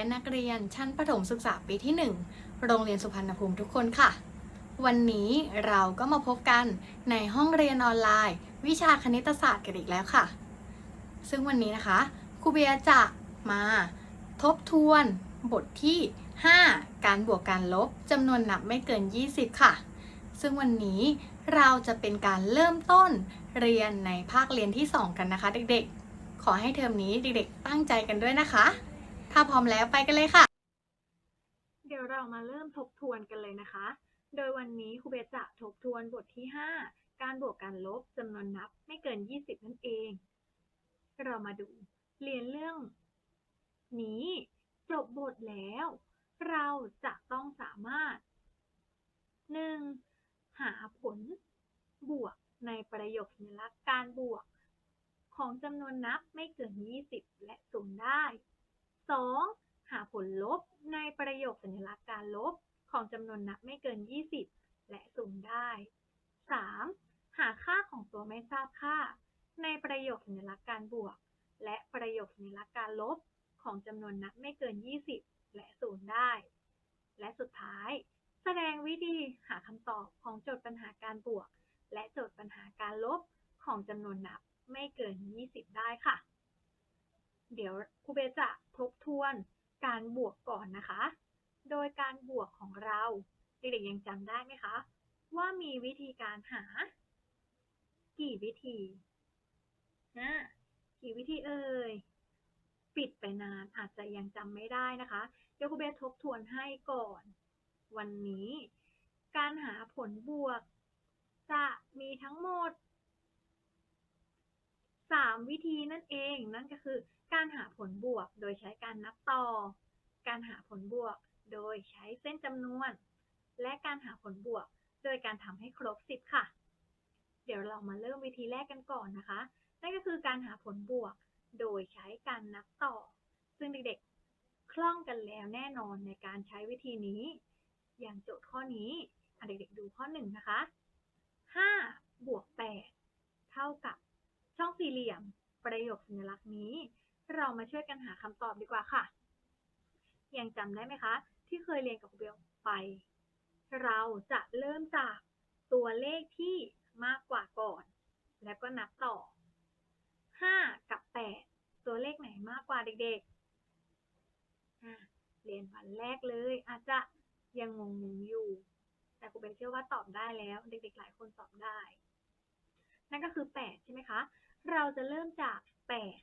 และนักเรียนชั้นประถมศึกษาปีที่ 1 โรงเรียนสุพรรณภูมิทุกคนค่ะ วันนี้เราก็มาพบกันในห้องเรียนออนไลน์ วิชาคณิตศาสตร์กันอีกแล้วค่ะ ซึ่งวันนี้นะคะครูเบียจะมาทบทวนบทที่ 5 การบวกการลบจำนวนนับไม่เกิน 20 ค่ะ ซึ่งวันนี้เราจะเป็นการเริ่มต้นเรียนในภาคเรียนที่ 2 กันนะคะ เด็กๆ ขอให้เทอมนี้เด็กๆ ตั้งใจกันด้วยนะคะ ถ้าพร้อมแล้วไปกันเลยค่ะ เดี๋ยวเรามาเริ่มทบทวนกันเลยนะคะ โดยวันนี้ครูเบสจะทบทวนบทที่ 5 การบวกการลบจำนวนนับไม่เกิน 20 นั่นเอง เรามาดู เรียนเรื่อง นี้จบบทแล้ว เราจะต้องสามารถ 1. หาผลบวกในประโยคสัญลักษณ์การบวก ของจำนวนนับไม่เกิน 20 และศูนย์ได้ 2. หาผลลบในประโยคสัญลักษณ์การลบของจำนวนนับไม่เกิน 20 และศูนย์ได้ 3. หาค่าของตัวไม่ทราบค่า ในประโยคสัญลักษณ์การบวก และประโยคสัญลักษณ์การลบของจำนวนนับไม่เกิน 20 และศูนย์ได้ และสุดท้าย แสดงวิธีหาคำตอบของโจทย์ปัญหาการบวก และโจทย์ปัญหาการลบของจำนวนนับไม่เกิน 20 ได้ค่ะ เดี๋ยวครูเบจะทบทวนการบวกก่อนนะคะ โดยการบวกของเราเด็กๆยังจำได้ไหมคะ ว่ามีวิธีการหา กี่วิธีนะกี่วิธีเอ่ยปิดไปนานอาจจะยังจำไม่ได้นะคะ เดี๋ยวครูเบทบทวนให้ก่อน วันนี้ การหาผลบวก จะมีทั้งหมด 3 วิธีนั่นเอง นั่นก็คือ การหาผลบวกโดยใช้การนับต่อ การหาผลบวกโดยใช้เส้นจำนวน และการหาผลบวก โดยการทำให้ครบ 10 ค่ะ เดี๋ยวเรามาเริ่มวิธีแรกกันก่อนนะคะ นั่นก็คือการหาผลบวก โดยใช้การนับต่อ ซึ่งเด็กๆ คล่องกันแล้วแน่นอนในการใช้วิธีนี้ อย่างโจทย์ข้อนี้เด็กๆดูข้อหนึ่งนะคะ5บวก8เท่ากับ ช่องสี่เหลี่ยม ประโยคสัญลักษณ์นี้ เรามาช่วยกันหาคำตอบดีกว่าค่ะ ยังจำได้ไหมคะ ที่เคยเรียนกับครูเบลไป เราจะเริ่มจากตัวเลขที่มากกว่าก่อน แล้วก็นับต่อ 5 กับ 8 ตัวเลขไหนมากกว่าเด็กๆอะเรียนวันแรกเลย อาจจะยังงงๆอยู่ แต่ครูเบนเชื่อว่าตอบได้แล้ว เด็กๆ หลายคนตอบได้ นั่นก็คือ 8 ใช่ไหมคะ เราจะเริ่มจาก 8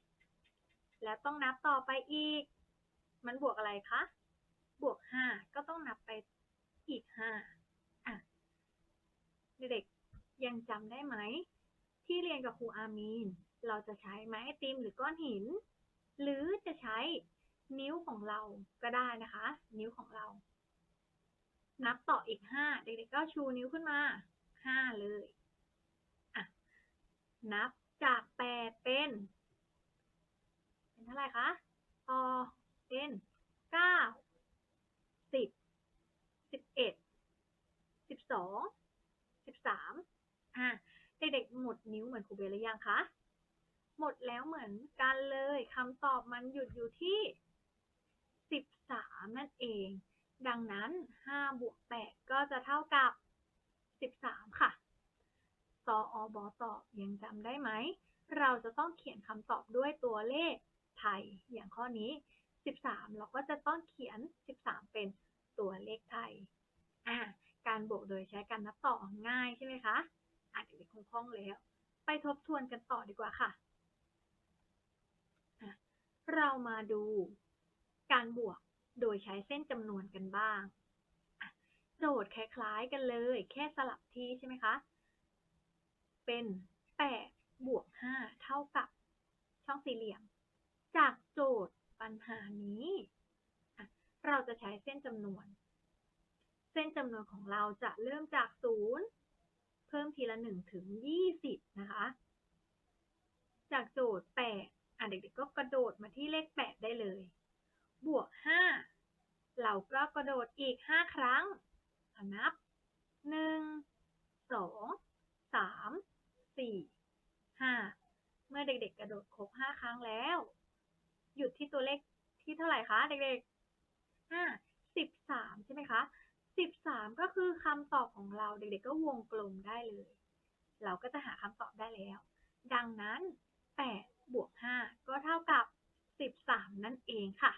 แล้วต้องนับต่อไปอีก มันบวกอะไรคะ บวก 5 ก็ต้องนับไปอีก 5 อะ เด็กๆยังจำได้ไหม ที่เรียนกับครูอามีน เราจะใช้ไม้ติมหรือก้อนหิน หรือจะใช้นิ้วของเราก็ได้นะคะ นิ้วของเรา นับต่ออีก 5 เด็กๆก็ชูนิ้วขึ้นมา 5 เลย อะ นับ จาก8เป็น เป็นเท่าไหร่คะต่อเป็น9 10 11 12 13อะเด็กๆหมดนิ้วเหมือนครูเบลหรือยังคะหมดแล้วเหมือนกันเลยคำตอบมันหยุดอยู่ที่ 13 นั่นเอง ดังนั้น 5 บวก 8 ก็จะเท่ากับ 13 ค่ะ ตออบอตอบยังจำได้ไหม เราจะต้องเขียนคำตอบด้วยตัวเลขไทย อย่างข้อนี้ 13 เราก็จะต้องเขียน 13 เป็นตัวเลขไทย อ่า การบวกโดยใช้การนับต่อง่ายใช่ไหมคะอะเด็กๆคงคล่องแล้ว ไปทบทวนกันต่อดีกว่าค่ะะเรามาดูการบวกโดยใช้เส้นจำนวนกันบ้าง โจทย์คล้ายๆกันเลย แค่สลับที่ใช่ไหมคะ เป็น8บวก5เท่ากับช่องสี่เหลี่ยม จากโจทย์ปัญหานี้ เราจะใช้เส้นจำนวน เส้นจำนวนของเราจะเริ่มจาก0เพิ่มทีละ1ถึง20นะคะ จากโจทย์8อะเด็กๆก็กระโดดมาที่เลข8ได้เลย บวก5เราก็กระโดดอีก5ครั้งอะนับ1 2 3 4 5เมื่อเด็กๆกระโดดครบ5ครั้งแล้ว หยุดที่ตัวเลขที่เท่าไหร่คะเด็กๆอ่าสิบสามใช่ไหมคะสิบสามก็คือคำตอบของเราเด็กๆก็วงกลมได้เลย เราก็จะหาคำตอบได้แล้ว ดังนั้นแปดบวกห้าก็เท่ากับสิบสามนั่นเองค่ะ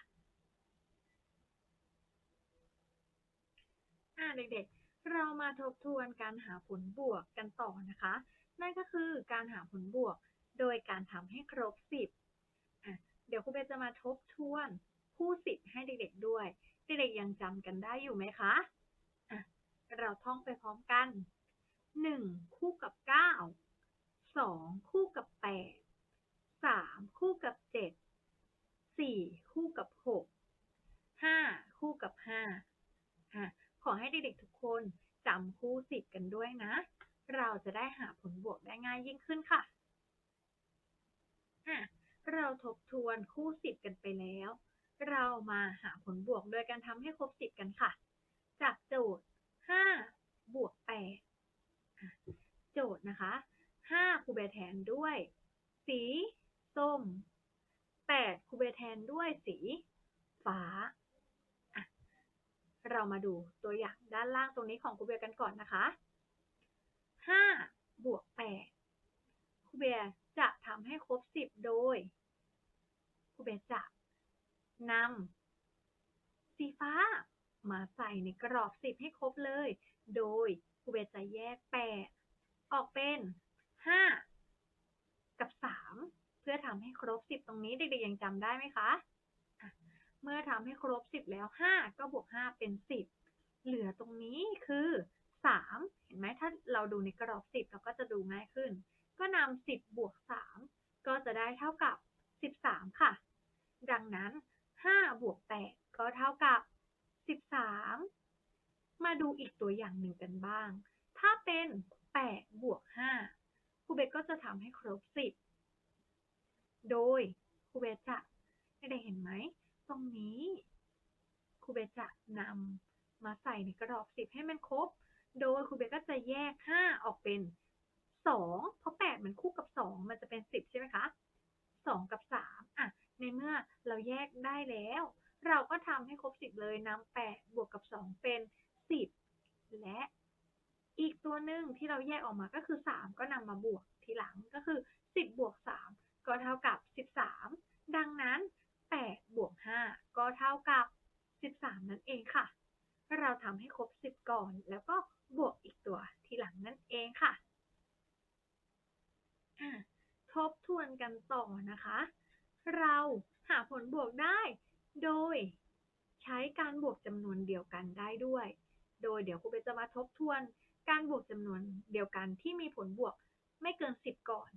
อ่าเด็กๆ เรามาทบทวนการหาผลบวกกันต่อนะคะ นั่นก็คือการหาผลบวก โดยการทำให้ครบสิบเดี๋ยวครูเบจะมาทบทวนคู่สิบให้เด็กๆด้วย เด็กๆยังจำกันได้อยู่ไหมคะะเราท่องไปพร้อมกันหนึ่งคู่กับเก้าสองคู่กับแปดสามคู่กับเจ็ดสี่คู่กับหกห้าคู่กับห้าอะขอให้เด็กๆทุกคนจำคู่สิบกันด้วยนะ เราจะได้หาผลบวกได้ง่ายยิ่งขึ้นค่ะอะ เราทบทวนคู่สิบกันไปแล้ว เรามาหาผลบวกโดยการทำให้ครบสิบกันค่ะ จากโจทย์ห้าบวกแปดโจทย์นะคะห้าครูเบแทนด้วย สีส้มแปดครูเบแทนด้วยสีฟ้าเรามาดูตัวอย่างด้านล่างตรงนี้ของครูเบกันก่อนนะคะ ห้าบวกแปดครูเบียจะทำให้ครบสิบโดยครูเบียจะนำสีฟ้า มาใส่ในกรอบสิบให้ครบเลย โดยครูเบียจะแยกแปดออกเป็นห้ากับสามเพื่อทำให้ครบสิบตรงนี้เด็กๆยังจำได้ไหมคะเมื่อทำให้ครบสิบแล้วห้าก็บวกห้าเป็นสิบเหลือตรงนี้คือสาม เห็นไหมถ้าเราดูในกรอบสิบเราก็จะดูง่ายขึ้น ก็นำสิบบวกสามก็จะได้เท่ากับสิบสามค่ะ ดังนั้นห้าบวกแปดก็เท่ากับสิบสามมาดูอีกตัวอย่างหนึ่งกันบ้าง ถ้าเป็นแปดบวกห้าครูเบสก็จะทำให้ครบสิบโดยครูเบสจะได้เห็นไหม ตรงนี้ครูเบสจะนำมาใส่ในกระดอกสิบให้มันครบ โดยครูเบก็จะแยกห้าออกเป็นสองเพราะแปดมันคู่กับสองมันจะเป็นสิบใช่ไหมคะสองกับสามอะ ในเมื่อเราแยกได้แล้ว เราก็ทำให้ครบสิบเลยนำแปดบวกกับสองเป็นสิบและอีกตัวหนึ่งที่เราแยกออกมาก็คือสามก็นำมาบวกทีหลังก็คือสิบบวกสามก็เท่ากับสิบสามดังนั้นแปดบวกห้าก็เท่ากับสิบสามนั่นเองค่ะ เราทำให้ครบสิบก่อนแล้วก็ บวกอีกตัวทีหลังนั่นเองค่ะ ทบทวนกันต่อนะคะ เราหาผลบวกได้ โดยใช้การบวกจำนวนเดียวกันได้ด้วย โดยเดี๋ยวครูเบจะมาทบทวนการบวกจำนวนเดียวกันที่มีผลบวกไม่เกินสิบก่อน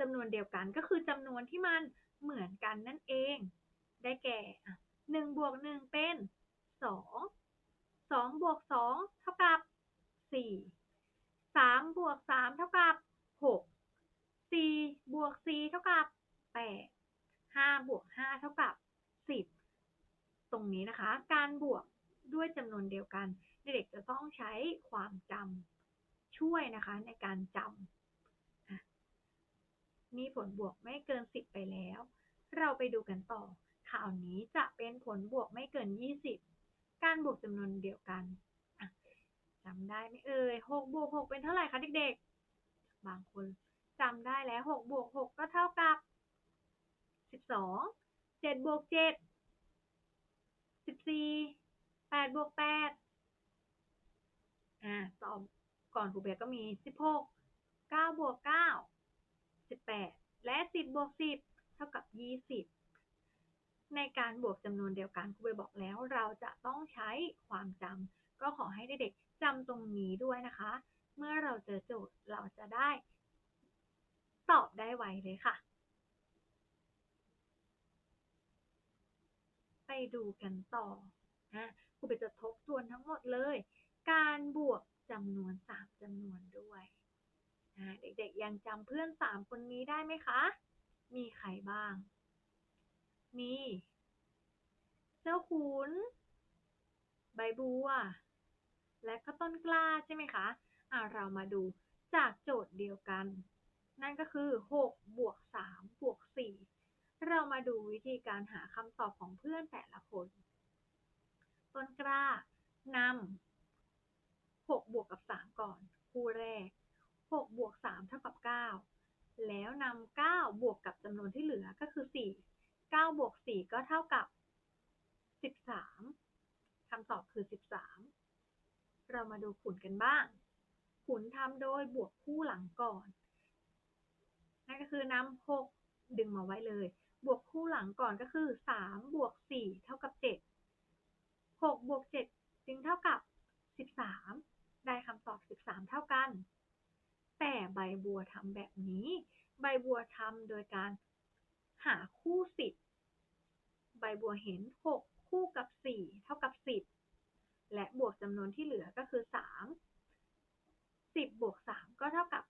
จำนวนเดียวกันก็คือจำนวนที่มันเหมือนกันนั่นเอง ได้แก่หนึ่งบวกหนึ่งเป็นสองสองบวกสองเท่ากับ สี่สามบวกสามเท่ากับหกสี่บวกสี่เท่ากับแปดห้าบวกห้าเท่ากับสิบตรงนี้นะคะ การบวกด้วยจำนวนเดียวกัน เด็กจะต้องใช้ความจำช่วยนะคะในการจำมีผลบวกไม่เกินสิบไปแล้ว เราไปดูกันต่อข่าวนี้จะเป็นผลบวกไม่เกินยี่สิบการบวกจำนวนเดียวกัน จำได้ไหมเอ่ยหกบวกหกเป็นเท่าไหร่คะเด็กๆ บางคนจำได้แล้วหกบวกหกก็เท่ากับสิบสองเจ็ดบวกเจ็ดสิบสี่แปดบวกแปดอ่าตอบก่อนครูเบสก็มีสิบหกเก้าบวกเก้าสิบแปดและสิบบวกสิบเท่ากับยี่สิบในการบวกจำนวนเดียวกันครูเบสบอกแล้วเราจะต้องใช้ความจำก็ขอให้เด็กๆ จำตรงนี้ด้วยนะคะ เมื่อเราเจอโจทย์เราจะได้ ตอบได้ไวเลยค่ะ ไปดูกันต่อนะครูเบจะทบทวนทั้งหมดเลย การบวกจำนวนสามจำนวนด้วยเด็กๆยังจำเพื่อนสามคนนี้ได้ไหมคะ มีใครบ้าง มี เจ้าขุน ใบบัว และก็ต้นกล้าใช่ไหมคะอ่าเรามาดูจากโจทย์เดียวกัน นั่นก็คือหกบวกสามบวกสี่เรามาดูวิธีการหาคำตอบของเพื่อนแต่ละคน ต้นกล้านำ6บวกกับ 3 ก่อน คู่แรก 6 บวก 3 เท่ากับ 9 แล้วนำ9บวกกับจำนวนที่เหลือก็คือ 4 9 บวก 4 ก็เท่ากับ 13คำตอบคือ 13 เรามาดูขุนกันบ้าง ขุนทำโดยบวกคู่หลังก่อน นั่นก็คือนำ6ดึงมาไว้เลย บวกคู่หลังก่อนก็คือ3บวก4เท่ากับ7 6บวก7จึงเท่ากับ13ได้คำตอบ13เท่ากัน แต่ใบบัวทำแบบนี้ ใบบัวทำโดยการหาคู่10ใบบัวเห็น6คู่กับ4เท่ากับ10 และบวกจำนวนที่เหลือก็คือ 3 10บวก3ก็เท่ากับ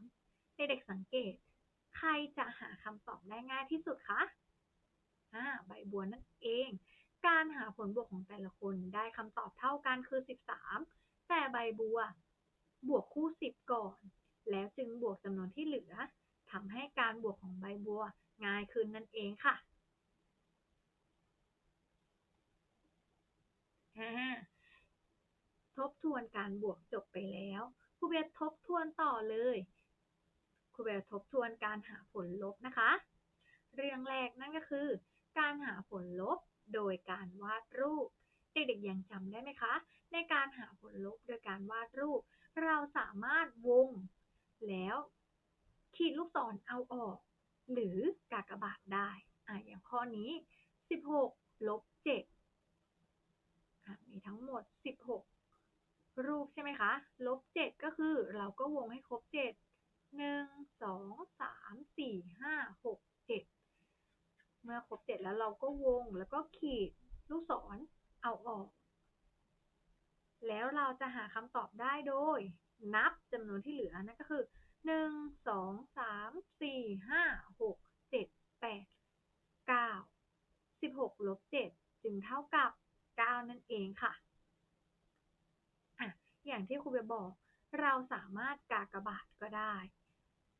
13 เด็กๆสังเกต ใครจะหาคำตอบได้ง่ายที่สุดคะอ่าใบบัวนั่นเอง การหาผลบวกของแต่ละคนได้คำตอบเท่ากันคือ 13 แต่ใบบัว บวกคู่ 10 ก่อน แล้วจึงบวกจำนวนที่เหลือทำให้การบวกของใบบัวง่ายขึ้นนั่นเองค่ะ ทบทวนการบวกจบไปแล้ว ครูเบสทบทวนต่อเลย ครูเบสทบทวนการหาผลลบนะคะ เรื่องแรกนั่นก็คือ การหาผลลบโดยการวาดรูป เด็กๆยังจำได้ไหมคะ ในการหาผลลบโดยการวาดรูป เราสามารถวง แล้วขีดลูกศรเอาออก หรือกากบาทได้อะอย่างข้อนี้ 16 ลบ 7 มีทั้งหมด 16 รูปใช่ไหมคะ ลบ 7 ก็คือเราก็วงให้ครบ 7 1 2 3 4 5 6 7 เมื่อครบ 7 แล้วเราก็วงแล้วก็ขีดลูกศรเอาออก แล้วเราจะหาคำตอบได้โดย นับจำนวนที่เหลือนั่นก็คือหนึ่งสองสามสี่ห้าหกเจ็ดแปดเก้าสิบหกลบเจ็ดจึงเท่ากับ เก้านั่นเองค่ะอะอย่างที่ครูเบบอก เราสามารถกากบาทก็ได้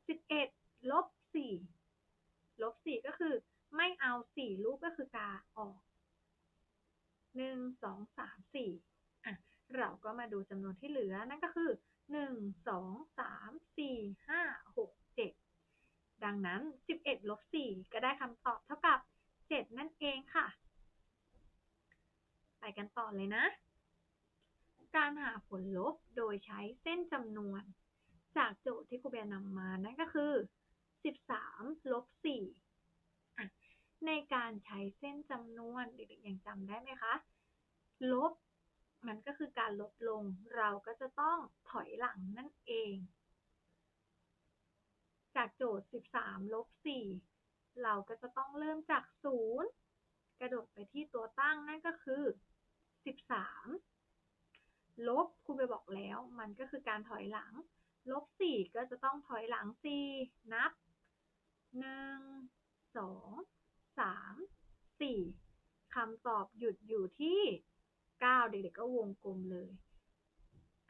สิบเอ็ดลบสี่ลบสี่ก็คือ ไม่เอาสี่ลูกก็คือกาออกหนึ่งสองสามสี่อะเราก็มาดูจำนวนที่เหลือ นั่นก็คือหนึ่งสองสามสี่ห้าหกเจ็ดดังนั้นสิบเอ็ดลบสี่ก็ได้คำตอบเท่ากับเจ็ดนั่นเองค่ะ ไปกันต่อเลยนะ การหาผลลบโดยใช้เส้นจำนวน จากโจทย์ที่ครูเบียนำมานั่นก็คือสิบสามลบสี่ในการใช้เส้นจำนวนเด็กๆยังจำได้ไหมคะ ลบมันก็คือการลดลง เราก็จะต้องถอยหลังนั่นเอง จากโจทย์ 13ลบ4เราก็จะต้องเริ่มจาก 0 กระโดดไปที่ตัวตั้งนั่นก็คือ 13 ลบครูไปบอกแล้ว มันก็คือการถอยหลัง ลบ 4 ก็จะต้องถอยหลัง 4 นับ 1 2 3 4คำตอบหยุดอยู่ที่ 9 เด็กๆก็วงกลมเลย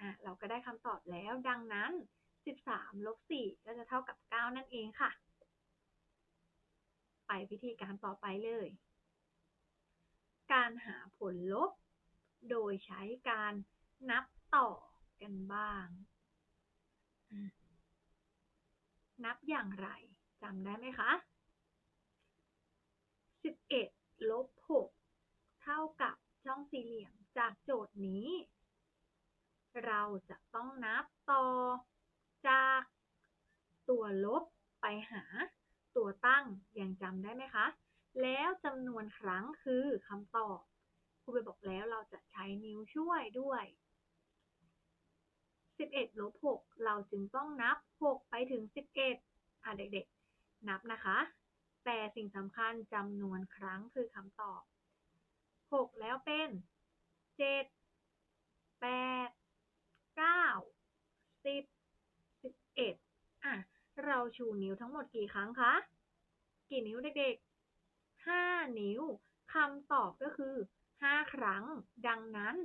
อะเราก็ได้คำตอบแล้ว ดังนั้น 13 ลบ 4 ก็จะเท่ากับ 9 นั่นเองค่ะ ไปวิธีการต่อไปเลย การหาผลลบ โดยใช้การนับต่อกันบ้าง นับอย่างไรจำได้ไหมคะ 11 ลบ 6 เท่ากับช่องสี่เหลี่ยมจากโจทย์นี้ เราจะต้องนับต่อจากตัวลบไปหาตัวตั้งยังจำได้ไหมคะ แล้วจำนวนครั้งคือคำตอบ รูไปบอกแล้วเราจะใช้นิ้วช่วยด้วย 11ลบ6เราจึงต้องนับ 6 ไปถึง 11อะเด็กๆ นับนะคะ แต่สิ่งสำคัญจำนวนครั้งคือคำตอบหกแล้วเป็นเจ็ดแปดเก้าสิบสิบเอ็ดอะเราชูนิ้วทั้งหมดกี่ครั้งคะ กี่นิ้วเด็กๆห้านิ้วคำตอบก็คือ ห้าครั้ง ดังนั้น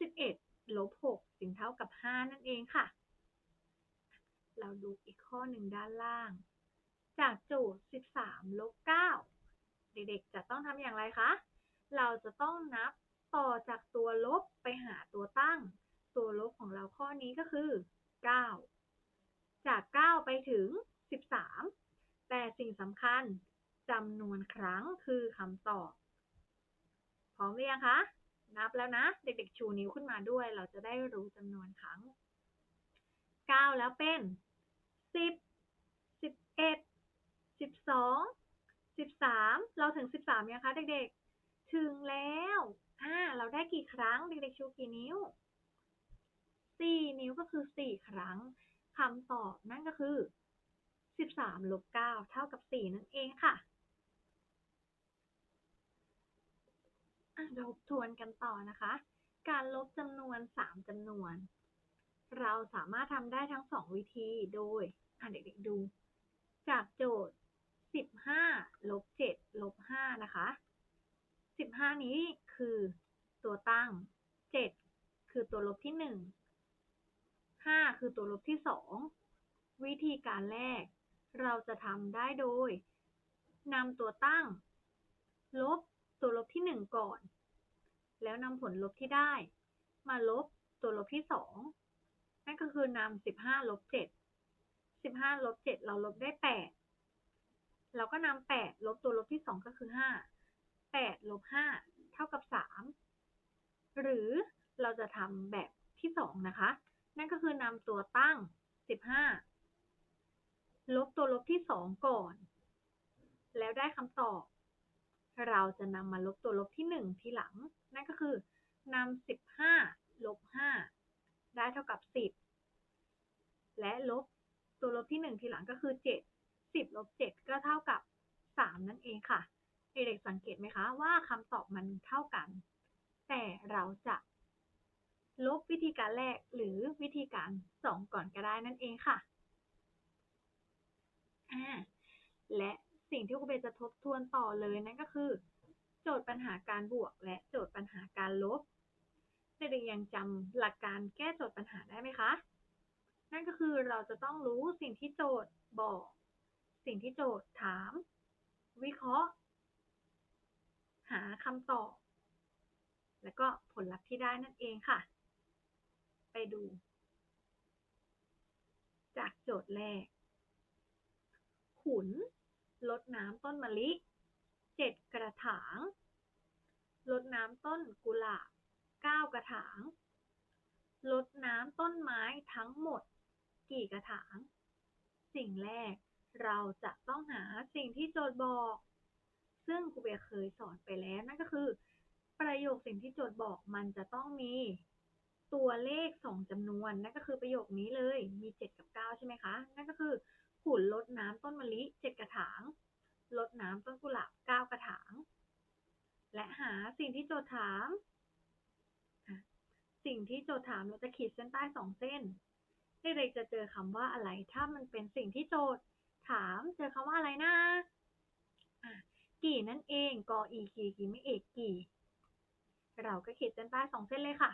สิบเอ็ดลบหกจึงเท่ากับห้านั่นเองค่ะ เราดูอีกข้อหนึ่งด้านล่าง จากโจทย์ 13 ลบ 9 เด็กๆ จะต้องทำอย่างไรคะ เราจะต้องนับต่อจากตัวลบไปหาตัวตั้ง ตัวลบของเราข้อนี้ก็คือ 9 จาก 9 ไปถึง 13 แต่สิ่งสำคัญจำนวนครั้งคือคำตอบ พร้อมหรือยังคะ นับแล้วนะ เด็กๆ ชูนิ้วขึ้นมาด้วย เราจะได้รู้จำนวนครั้ง 9 แล้วเป็น 10 11 12 13 เราถึง 13ยังคะเด็กๆ ถึงแล้วอ่าเราได้กี่ครั้ง เด็กๆ ชูกี่นิ้ว 4 นิ้วก็คือ 4 ครั้งคำตอบนั่นก็คือ 13ลบ9เท่ากับ 4 นั่นเองค่ะอะ เราทวนกันต่อนะคะ การลบจำนวน 3จำนวน เราสามารถทำได้ทั้ง 2 วิธีโดยอะเด็กๆดู จากโจทย์ 15ลบ7ลบ5นะคะ 15 นี้คือตัวตั้ง 7 คือตัวลบที่ 1 5 คือตัวลบที่ 2 วิธีการแรก เราจะทำได้โดยนำตัวตั้ง ลบ ตัวลบที่1ก่อน แล้วนำผลลบที่ได้ มาลบตัวลบที่2นั่นก็คือนำ15ลบ7 15ลบ7เราลบได้8เราก็นำ8ลบตัวลบที่2ก็คือ5 8ลบ5เท่ากับ3หรือเราจะทำแบบที่2นะคะ นั่นก็คือนำตัวตั้ง15ลบตัวลบที่2ก่อน แล้วได้คำตอบ เราจะนำมาลบตัวลบที่ 1 ทีหลัง นั่นก็คือนำ15 ลบ 5 ได้เท่ากับ 10 และลบตัวลบที่ 1 ทีหลังก็คือ 7 10ลบ7ก็เท่ากับ 3 นั่นเองค่ะ เด็กๆสังเกตไหมคะว่าคำตอบมันเท่ากัน แต่เราจะลบวิธีการแรกหรือวิธีการสองก่อนก็ได้นั่นเองค่ะ และ สิ่งที่ครูเบจะทบทวนต่อเลยนั่นก็คือ โจทย์ปัญหาการบวก และโจทย์ปัญหาการลบเด็กๆยังจำหลักการแก้โจทย์ปัญหาได้ไหมคะ นั่นก็คือเราจะต้องรู้สิ่งที่โจทย์บอก สิ่งที่โจทย์ถาม วิเคราะห์ หาคำตอบ แล้วก็ผลลัพธ์ที่ได้นั่นเองค่ะ ไปดู จากโจทย์แรก ขุน ลดน้ำต้นมะลิเจ็ดกระถางลดน้ำต้นกุหลาบเก้ากระถางลดน้ำต้นไม้ทั้งหมด กี่กระถาง สิ่งแรกเราจะต้องหาสิ่งที่โจทย์บอก ซึ่งครูเบียเคยสอนไปแล้วนั่นก็คือ ประโยคสิ่งที่โจทย์บอกมันจะต้องมีตัวเลขสองจำนวนนั่นก็คือประโยคนี้เลยมีเจ็ดกับเก้าใช่ไหมคะ นั่นก็คือ ขุนลดน้ำต้นมะลิเจ็ดกระถางลดน้ำต้นกุหลาบเก้ากระถาง และหาสิ่งที่โจทย์ถาม สิ่งที่โจทย์ถามเราจะขีดเส้นใต้สองเส้นเด็กๆจะเจอคำว่าอะไรถ้ามันเป็นสิ่งที่โจทย์ถามเจอคำว่าอะไรนะะกี่นั่นเองกออีกี่กี่ไม่เอกกี่ เราก็ขีดเส้นใต้สองเส้นเลยค่ะ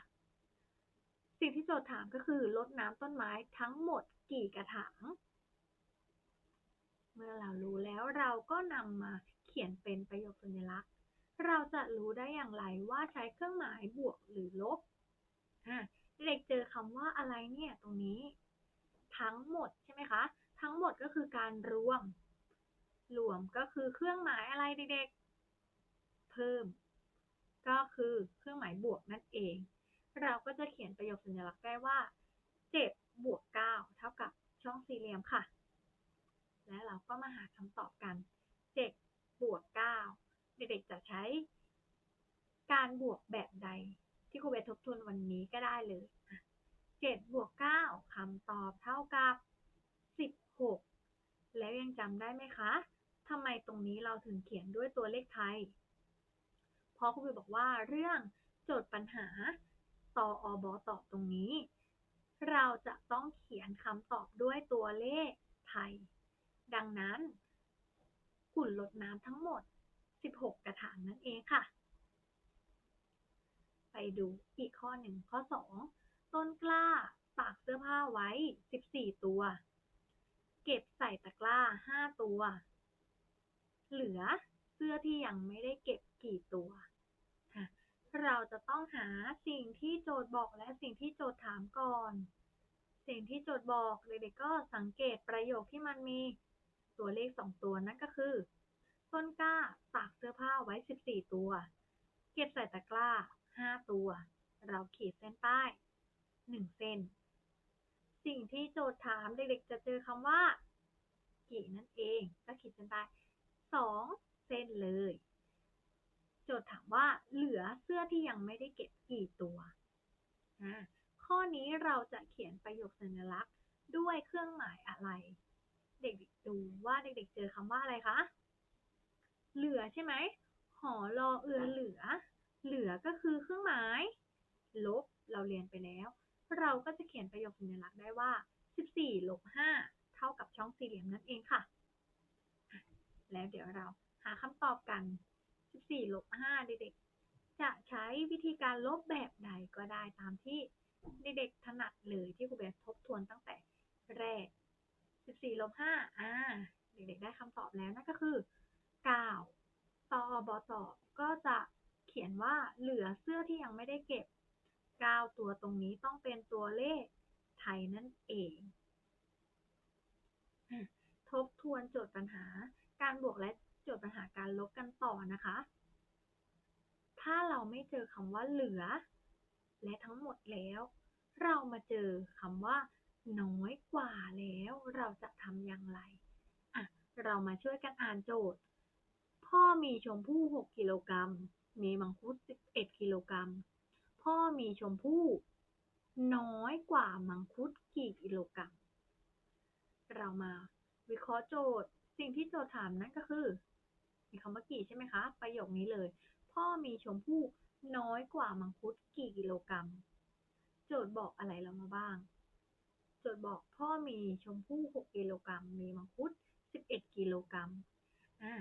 สิ่งที่โจทย์ถามก็คือลดน้ำต้นไม้ทั้งหมดกี่กระถาง เมื่อเรารู้แล้วเราก็นำมาเขียนเป็นประโยคสัญลักษณ์ เราจะรู้ได้อย่างไรว่าใช้เครื่องหมายบวกหรือลบเด็กเจอคำว่าอะไรเนี่ยตรงนี้ ทั้งหมดใช่ไหมคะ ทั้งหมดก็คือการรวม รวมก็คือเครื่องหมายอะไรเด็กๆ เพิ่ม ก็คือเครื่องหมายบวกนั่นเอง เราก็จะเขียนประโยคสัญลักษณ์ได้ว่า7บวก9เท่ากับช่องสี่เหลี่ยมค่ะ และเราก็มาหาคำตอบกัน7บวก9เด็กๆจะใช้ การบวกแบบใดที่ครูเบทบทวนวันนี้ก็ได้เลย7บวก9คำตอบเท่ากับ 16 แล้วยังจำได้ไหมคะทำไมตรงนี้เราถึงเขียนด้วยตัวเลขไทย เพราะครูเบบอกว่าเรื่องโจทย์ปัญหาตออบอตอบตรงนี้ เราจะต้องเขียนคำตอบด้วยตัวเลขไทย ดังนั้นขุ่นลดน้ำทั้งหมด 16 กระถางนั่นเองค่ะ ไปดูอีกข้อหนึ่งข้อ 2 ต้นกล้าตากเสื้อผ้าไว้ 14 ตัว เก็บใส่ตะกร้าห้าตัว เหลือเสื้อที่ยังไม่ได้เก็บกี่ตัว เราจะต้องหาสิ่งที่โจทย์บอกและสิ่งที่โจทย์ถามก่อน สิ่งที่โจทย์บอกเด็กๆก็สังเกตประโยคที่มันมี ตัวเลขสองตัวนั่นก็คือ ต้นกล้าตากเสื้อผ้าไว้ 14 ตัว เก็บใส่ตะกร้า 5 ตัว เราขีดเส้นใต้ 1 เส้น สิ่งที่โจทย์ถามเด็กๆจะเจอคำว่า กี่นั่นเองก็ขีดเส้นใต้ 2 เส้นเลย โจทย์ถามว่าเหลือเสื้อที่ยังไม่ได้เก็บกี่ตัวข้อนี้เราจะเขียนประโยคสัญลักษณ์ด้วยเครื่องหมายอะไร เด็กๆดูว่าเด็กๆเจอคำว่าอะไรคะ เหลือใช่ไหม หอรอเอือเหลือ เหลือก็คือเครื่องหมาย ลบเราเรียนไปแล้ว เราก็จะเขียนประโยคสัญลักษณ์ได้ว่า 14 ลบ 5 เท่ากับช่องสี่เหลี่ยมนั่นเองค่ะ แล้วเดี๋ยวเราหาคำตอบกัน 14 ลบ 5 เด็กๆ จะใช้วิธีการลบแบบใดก็ได้ตามที่เด็กๆถนัดเลยที่ครูเบสทบทวนตั้งแต่แรก 14ลบ5อ่า เด็กๆ ได้คำตอบแล้วนั่นก็คือ 9 ตอบอตอก็จะเขียนว่าเหลือเสื้อที่ยังไม่ได้เก็บ 9 ตัวตรงนี้ต้องเป็นตัวเลขไทยนั่นเอง ทบทวนโจทย์ปัญหาการบวกและโจทย์ปัญหาการลบกันต่อนะคะ ถ้าเราไม่เจอคำว่าเหลือ และทั้งหมดแล้ว เรามาเจอคำว่า น้อยกว่าแล้วเราจะทำอย่างไรอะเรามาช่วยกันอ่านโจทย์ พ่อมีชมพู่ 6 กิโลกรัม มีมังคุด 11 กิโลกรัม พ่อมีชมพู่ น้อยกว่ามังคุดกี่กิโลกรัม เรามาวิเคราะห์โจทย์ สิ่งที่โจทย์ถามนั่นก็คือ มีคำว่ากี่ใช่ไหมคะ ประโยคนี้เลย พ่อมีชมพู่น้อยกว่ามังคุดกี่กิโลกรัม โจทย์บอกอะไรเรามาบ้าง จทย์บอกพ่อมีชมพู่ 6 กิโลกรัม มีมังคุด 11 กิโลกรัมอ่า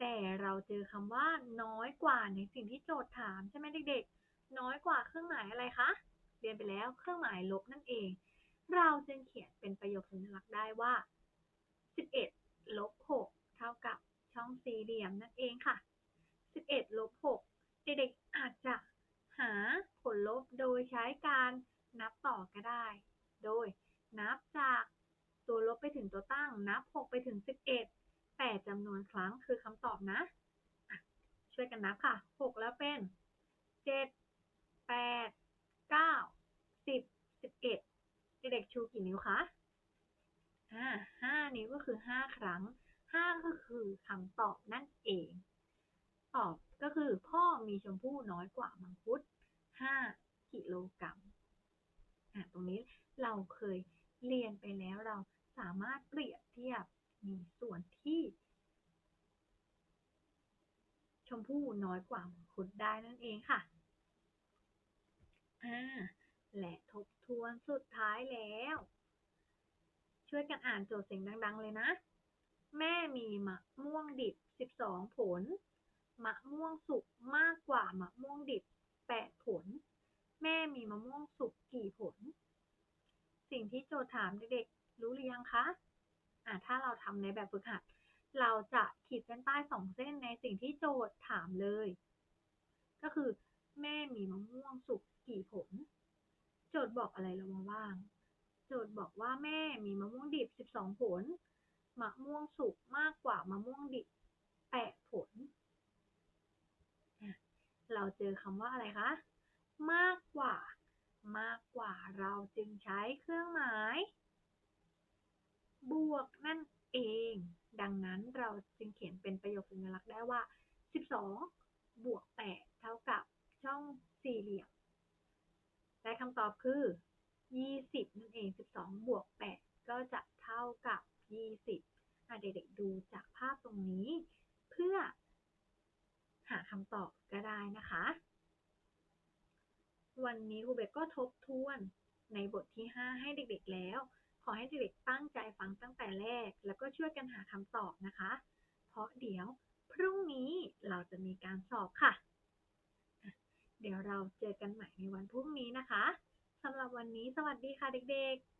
แต่เราเจอคำว่าน้อยกว่าในสิ่งที่โจทย์ถามใช่ไหมเด็กๆ น้อยกว่าเครื่องหมายอะไรคะ เรียนไปแล้วเครื่องหมายลบนั่นเอง เราจึงเขียนเป็นประโยคสัญลักษณ์ได้ว่า 11 ลบ 6 เท่ากับช่องสี่เหลี่ยมนั่นเองค่ะ 11 ลบ 6 เด็กๆ อาจจะหาผลลบโดยใช้การนับต่อก็ได้ โดย นับจากตัวลบไปถึงตัวตั้ง นับ 6 ไปถึง 11 แต่จำนวนครั้งคือคำตอบนะ ช่วยกันนับค่ะ 6 แล้วเป็น 7 8 9 10 11 เด็กชูกี่นิ้วคะอ่า5นิ้วก็คือ 5 ครั้ง 5 ก็คือคำตอบนั่นเอง ตอบก็คือพ่อมีชมพู่น้อยกว่ามังคุด 5 กิโลกรัม อะตรงนี้เราเคย เรียนไปแล้วเราสามารถเปรียบเทียบมีส่วนที่ ชมพู่น้อยกว่ามังคุดได้นั่นเองค่ะอ่าและทบทวนสุดท้ายแล้ว ช่วยกันอ่านโจทย์เสียงดัง ๆ เลยนะ แม่มีมะม่วงดิบ 12 ผล มะม่วงสุกมากกว่ามะม่วงดิบ 8 ผล แม่มีมะม่วงสุกกี่ผล สิ่งที่โจทย์ถามเด็กๆรู้หรือยังคะอ่าถ้าเราทำในแบบฝึกหัด เราจะขีดเส้นใต้สองเส้นในสิ่งที่โจทย์ถามเลย ก็คือ แม่มีมะม่วงสุกกี่ผล โจทย์บอกอะไรเรามาบ้าง โจทย์บอกว่าแม่มีมะม่วงดิบ 12 ผล มะม่วงสุกมากกว่ามะม่วงดิบ 8 ผล เราเจอคำว่าอะไรคะ มากกว่า มากกว่าเราจึงใช้เครื่องหมาย บวกนั่นเอง ดังนั้นเราจึงเขียนเป็นประโยคสัญลักษณ์ได้ว่า 12 บวก 8 เท่ากับช่องสี่เหลี่ยม และคำตอบคือ 20 นั่นเอง 12 บวก 8 ก็จะเท่ากับ 20อะเด็กๆดูจากภาพตรงนี้ เพื่อหาคำตอบก็ได้นะคะ วันนี้ครูเบกก็ทบทวนในบทที่ 5 ให้เด็กๆแล้ว ขอให้เด็กๆตั้งใจฟังตั้งแต่แรก แล้วก็ช่วยกันหาคำตอบนะคะ เพราะเดี๋ยวพรุ่งนี้เราจะมีการสอบค่ะอะเดี๋ยวเราเจอกันใหม่ในวันพรุ่งนี้นะคะสำหรับวันนี้สวัสดีค่ะเด็กๆ